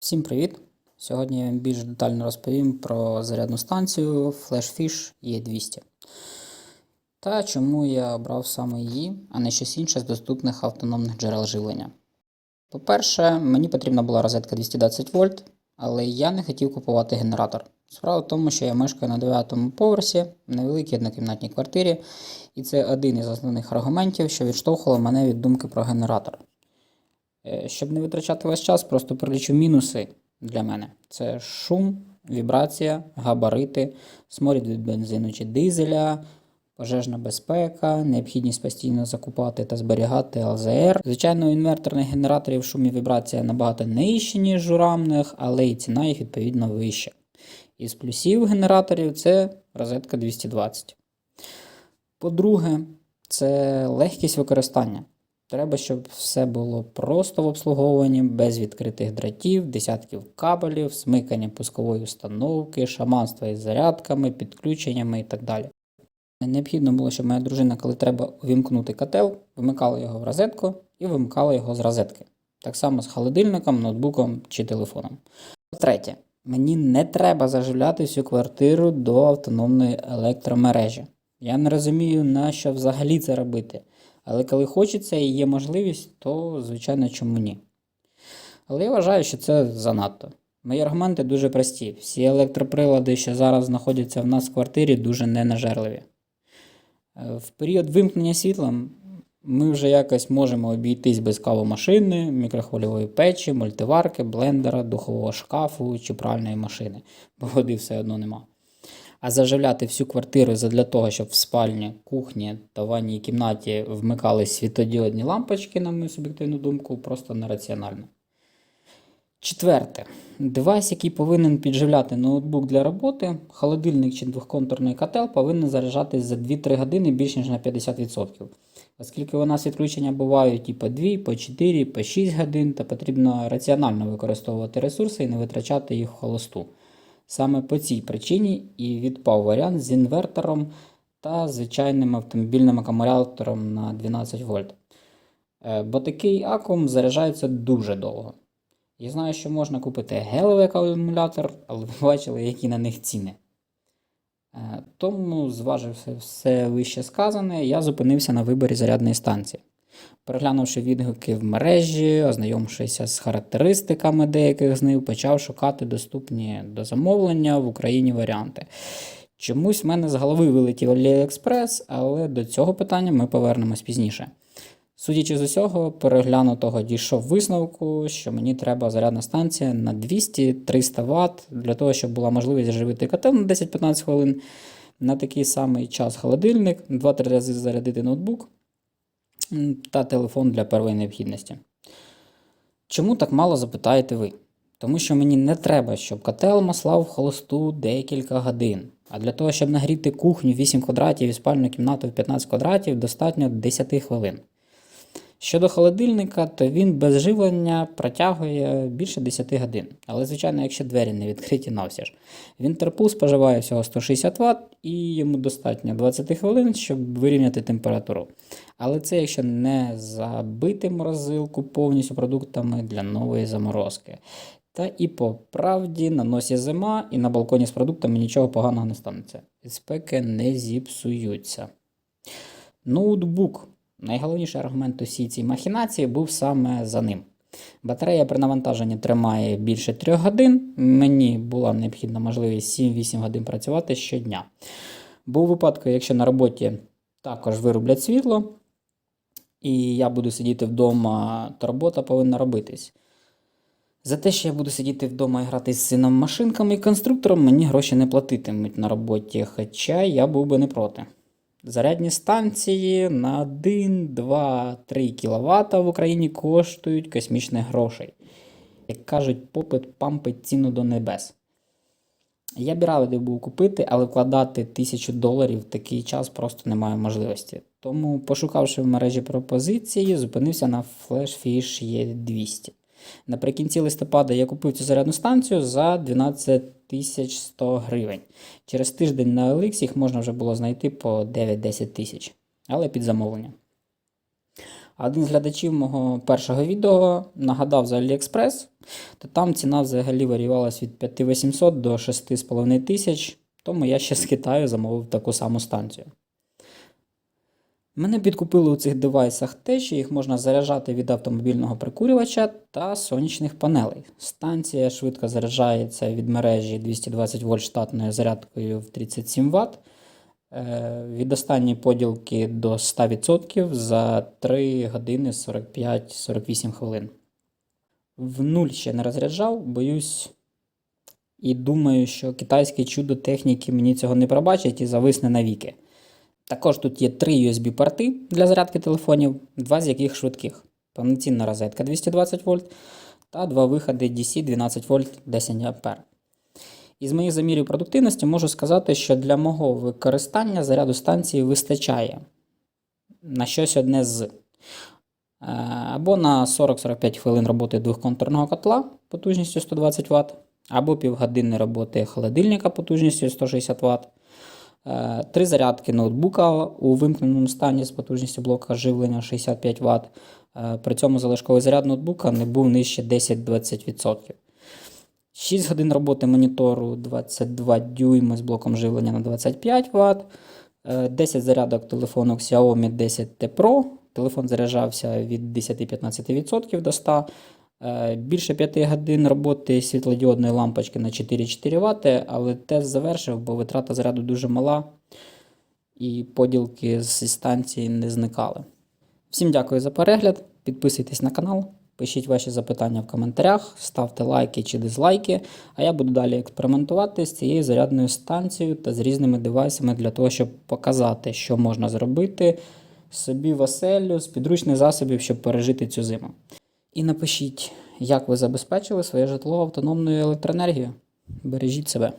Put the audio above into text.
Всім привіт! Сьогодні я вам більш детально розповім про зарядну станцію FlashFish E200 та чому я обрав саме її, а не щось інше з доступних автономних джерел живлення. По-перше, мені потрібна була розетка 220 вольт, але я не хотів купувати генератор. Справа в тому, що я мешкаю на 9 поверсі в невеликій однокімнатній квартирі, і це один із основних аргументів, що відштовхував мене від думки про генератор. Е, Щоб не витрачати весь час, просто перелічу мінуси для мене. Це шум, вібрація, габарити, сморід від бензину чи дизеля, пожежна безпека, необхідність постійно закупати та зберігати ЛЗР. Звичайно, у інверторних генераторів шум і вібрація набагато нижчі, ніж журамних, але і ціна їх відповідно вища. Із плюсів генераторів це розетка 220. По-друге, це легкість використання. Треба, щоб все було просто в обслуговуванні, без відкритих дратів, десятків кабелів, смикання пускової установки, шаманства із зарядками, підключеннями і так далі. Необхідно було, щоб моя дружина, коли треба увімкнути котел, вимикала його в розетку і вимикала його з розетки. Так само з холодильником, ноутбуком чи телефоном. Третє, мені не треба заживляти всю квартиру до автономної електромережі. Я не розумію, на що взагалі це робити. Але коли хочеться і є можливість, то, звичайно, чому ні. Але я вважаю, що це занадто. Мої аргументи дуже прості. Всі електроприлади, що зараз знаходяться в нас в квартирі, дуже ненажерливі. Е, В період вимкнення світла ми вже якось можемо обійтись без кавомашини, мікрохвильової печі, мультиварки, блендера, духового шкафу чи пральної машини, бо води все одно нема. А заживляти всю квартиру задля того, щоб в спальні, кухні та ванній кімнаті вмикались світодіодні лампочки, на мою суб'єктивну думку, просто нераціонально. Четверте. Девайс, який повинен підживляти ноутбук для роботи, холодильник чи двохконтурний котел повинен заряджатись за 2-3 години більш ніж на 50%. Оскільки у нас відключення бувають і по 2, по 4, по 6 годин, то потрібно раціонально використовувати ресурси і не витрачати їх в холосту. Саме по цій причині і відпав варіант з інвертором та звичайним автомобільним акумулятором на 12 вольт. Е, Бо такий акум заряджається дуже довго. Я знаю, що можна купити гелевий акумулятор, але ви бачили, які на них ціни. Е, Тому, зваживши все вище сказане, я зупинився на виборі зарядної станції. Переглянувши відгуки в мережі, ознайомившися з характеристиками деяких з них, почав шукати доступні до замовлення в Україні варіанти. Чомусь в мене з голови вилетів AliExpress, але до цього питання ми повернемось пізніше. Судячи з усього, переглянутого дійшов висновку, що мені треба зарядна станція на 200-300 Вт для того, щоб була можливість заживити котел на 10-15 хвилин. На такий самий час холодильник, 2-3 рази зарядити ноутбук та телефон для первої необхідності. Чому так мало запитаєте ви? Тому що мені не треба, щоб котел маслав в холосту декілька годин. А для того, щоб нагріти кухню 8 квадратів і спальну кімнату в 15 квадратів, достатньо 10 хвилин. Щодо холодильника, то він без живлення протягує більше 10 годин. Але, звичайно, якщо двері не відкриті навсяж. Вінтерпул споживає всього 160 Вт і йому достатньо 20 хвилин, щоб вирівняти температуру. Але це якщо не забити морозилку повністю продуктами для нової заморозки. Та і по правді на носі зима, і на балконі з продуктами нічого поганого не станеться. Спеки не зіпсуються. Ноутбук. Найголовніший аргумент усій цій махінації був саме за ним. Батарея при навантаженні тримає більше 3 годин. Мені була необхідна можливість 7-8 годин працювати щодня. У випадку, якщо на роботі також вироблять світло, і я буду сидіти вдома, то робота повинна робитись. За те, що я буду сидіти вдома і грати з сином машинками і конструктором, мені гроші не платитимуть на роботі, хоча я був би не проти. Зарядні станції на 1, 2, 3 кВт в Україні коштують космічних грошей. Як кажуть, попит пампить ціну до небес. Я б радий був купити, але вкладати тисячу доларів в такий час просто немає можливості. Тому, пошукавши в мережі пропозиції, зупинився на FlashFish E200. Наприкінці листопада я купив цю зарядну станцію за 12 100 гривень. Через тиждень на OLX їх можна вже було знайти по 9-10 тисяч, але під замовлення. Один з глядачів мого першого відео нагадав за AliExpress, то там ціна взагалі варіювалась від 5800 до 6500 тисяч, тому я ще з Китаю замовив таку саму станцію. Мене підкупили у цих девайсах те, що їх можна заряджати від автомобільного прикурювача та сонячних панелей. Станція швидко заряджається від мережі 220 вольт штатною зарядкою в 37 Вт. Е, Від останньої поділки до 100% за 3 години 45-48 хвилин. В нуль ще не розряджав, боюсь. І думаю, що китайське чудо техніки мені цього не пробачить і зависне навіки. Також тут є три USB-порти для зарядки телефонів, два з яких швидких. Повноцінна розетка 220 вольт та два виходи DC 12 вольт 10 А. Із моїх замірів продуктивності можу сказати, що для мого використання заряду станції вистачає на щось одне з. Е, Або на 40-45 хвилин роботи двохконтурного котла потужністю 120 Вт, або півгодини роботи холодильника потужністю 160 Вт. Е, Три зарядки ноутбука у вимкненому стані з потужністю блока живлення 65 Вт. Е, При цьому залишковий заряд ноутбука не був нижче 10-20%. 6 годин роботи монітору 22 дюйми з блоком живлення на 25 Вт. 10 зарядок телефону Xiaomi 10T Pro. Телефон заряджався від 10-15% до 100. Е, Більше 5 годин роботи світлодіодної лампочки на 4,4 Вт, але тест завершив, бо витрата заряду дуже мала і поділки зі станції не зникали. Всім дякую за перегляд. Підписуйтесь на канал, пишіть ваші запитання в коментарях, ставте лайки чи дизлайки, а я буду далі експериментувати з цією зарядною станцією та з різними девайсами для того, щоб показати, що можна зробити собі в оселю з підручних засобів, щоб пережити цю зиму. І напишіть, як ви забезпечили своє житло автономною електроенергією. Бережіть себе.